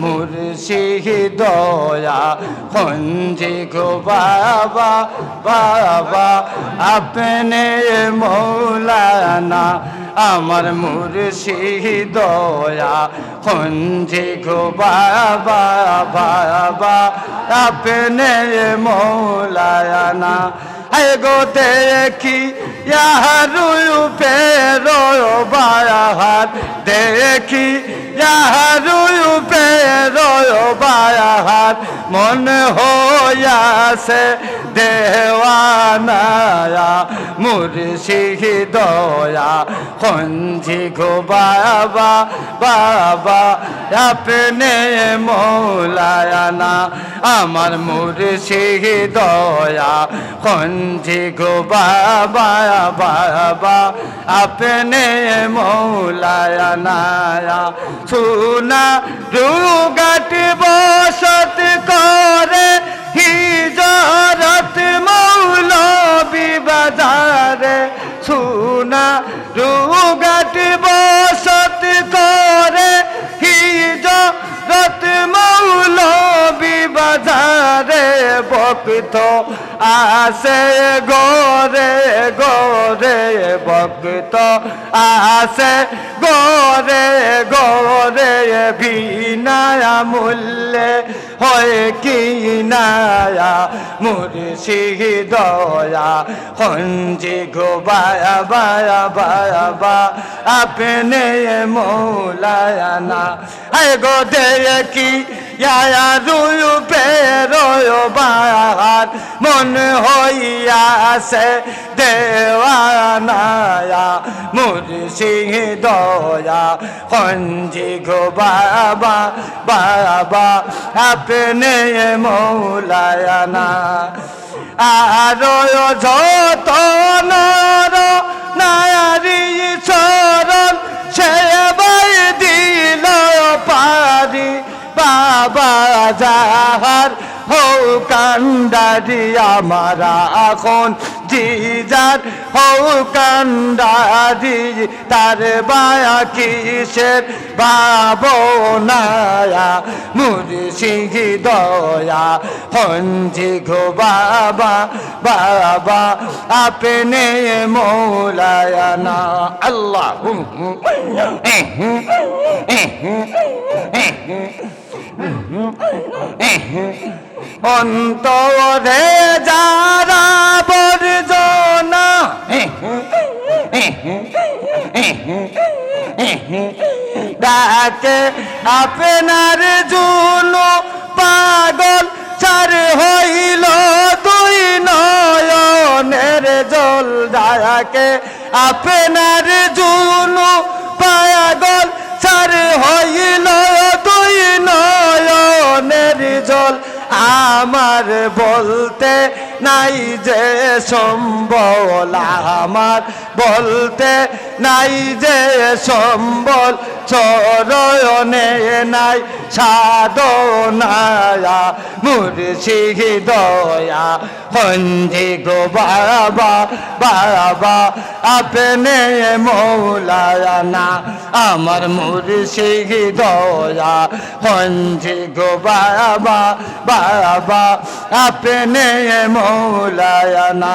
মুর্শিদয়া খঞ্জি গো বাবা বাবা, আপনি মৌলানা, আমার মুর্শিদয়া খঞ্জি গো বাবা বাবা, আপনি মৌলানা। है गो देखी यारू पे रो बाहर देखी यारू पे रो बाहर मन हो से দেওয়ানায়া, মুর্শিদি দয়া, খঞ্জি গো বাবা বাবা, আপনি মৌলায়ানা, আমার মুর্শিদি দয়া, খঞ্জি গো বাবা বাবা, আপনি মৌলায়ানা সুনা রুগাট বসত করে রুগাট বসত করে হিজরত মৌলবি বাজারে বক্ত আসে গরে গরে বক্ত আসে গরে গরে বিনায়া মূল্যে হয় কি নায়া? মুরশি দয়া, হঞ্জি গো, বায়া বায়া বায়া, বা। আপনি মৌলায়ানা আয় গো দেখি ইয়া রুয়ু পে রয়ো বাহার, মন হইয়াছে দেওয়ানায়া, মুর্শিদ দয়া খঞ্জি গো বাবা বাবা, আপনি মৌলায়ানা। আরও যত নর নারী চরণ যাহার হৌ কান্ডারি আমারা এখন জিজার হো কান্ডারি তার বায়া কিসের ভাবনায়া মুর্শিদি দয়া হঞ্জি গো বাবা বাবা আপনি মৌলায়ানা আল্লাহ অন্তরে যারা ডাকে আপনার জুনো পাগল, চার হইল দুই নয়নের জল। ডাকে আপনার জুনো পাগল, চার হইল দুই নয়নের জল। আমার বলতে নাই যে সম্বল, আমার বলতে নাই যে সম্বল, চরণে নাই, সাধনায়া, মুর্শিদি দয়া। হঞ্জি গো বাবা বাবা, আপনি মৌলায়ানা আমার মুর্শিদি দয়া। হঞ্জি গো বাবা বাবা, আপনি মৌলায়ানা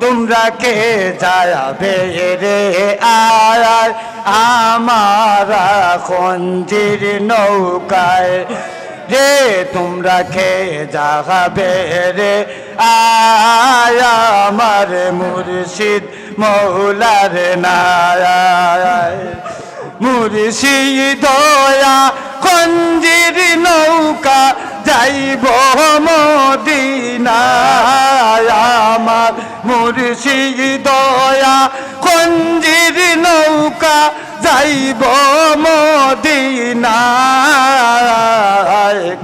তোমরা কে যাবে রে আয় আমার খঞ্জির নৌকায়। রে, তোমরা কে যাবে রে আয়? আমার মুর্শিদ মৌলার নায় মুর্শিদ দয়া খঞ্জির নৌকা যাইব মদিনায়। দয়া খঞ্জির নৌকা যাইব মদিনায়।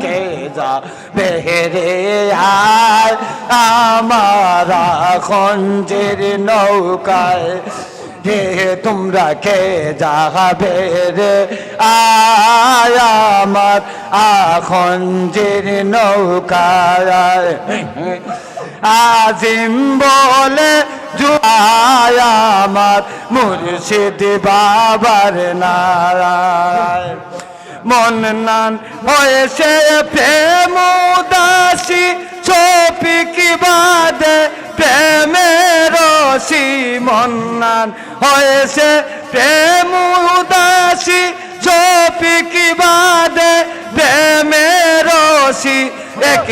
কে যা বেহরে আয় আমার খঞ্জের নৌকায়। হে তোমরা কে যাবে রে আয় আমার আখঞ্জের নৌকায়। আজিম বলে আমার মুর্শিদ বাবার নারায়। মন নান হয়েছে প্রেম উদাসী চোপি কি বাদে প্রেমের রসি। মন নান হয়েছে প্রেম উদাসী চোপি কি বাদে প্রেমের রসি। এক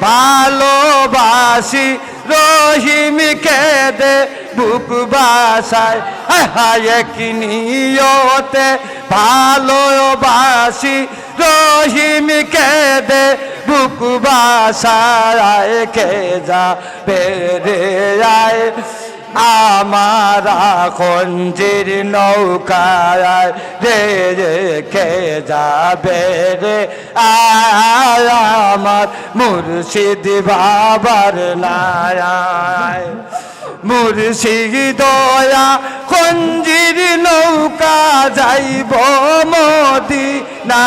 ভালোবাসি রহিম দে বুক বাসায়। হায় এক ভালোবাসি রহিম দে বুক বাসায়। কে যা পেরে আয়? আমার খঞ্জির নৌকায় রে রে, কে যাবে রে? আমার মুর্শিদ বাবার নারায় মুর্শিদ দয়া খঞ্জির নৌকা যাইব মোদি না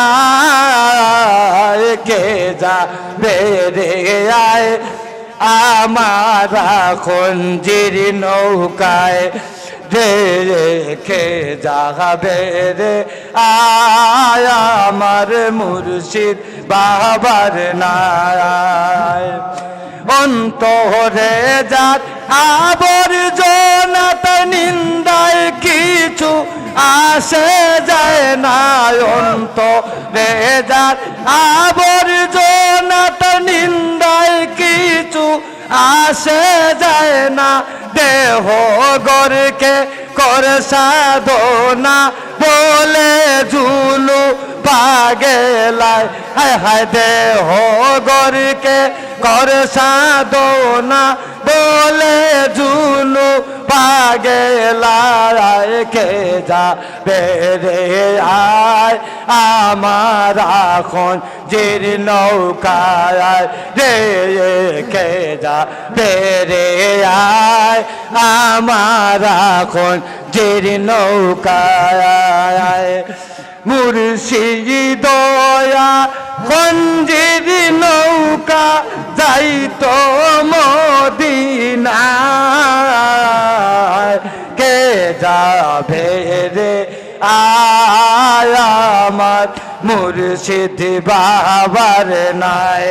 কে যাবে রে? আয় আমার খঞ্জির নৌকায় রেখে যাবে রে। আমার মুর্শিদ বাবার নারায়। অন্তরে যাত আবর্জনাত নিন্দায় কিছু আসে যায় না অন্তরে যাত আবর্জনাত আসে যায় না, দেহ গরকে কর সাধনা বলে ঝুলু পাগেলায় হায় হায়, দেহ গরকে কর সাধনা বলে ঝুলু পাগেলায় কে যা বেরে আয়, আমার এখন জির নৌকায় রে কে যা বেরে আয়, আমার এখন জির নৌকায় মুর্শিদি দয়া খঞ্জির নৌকা যাইতো মদিনায় যাবে আলামাত মুর্শিদ বাবার নাই।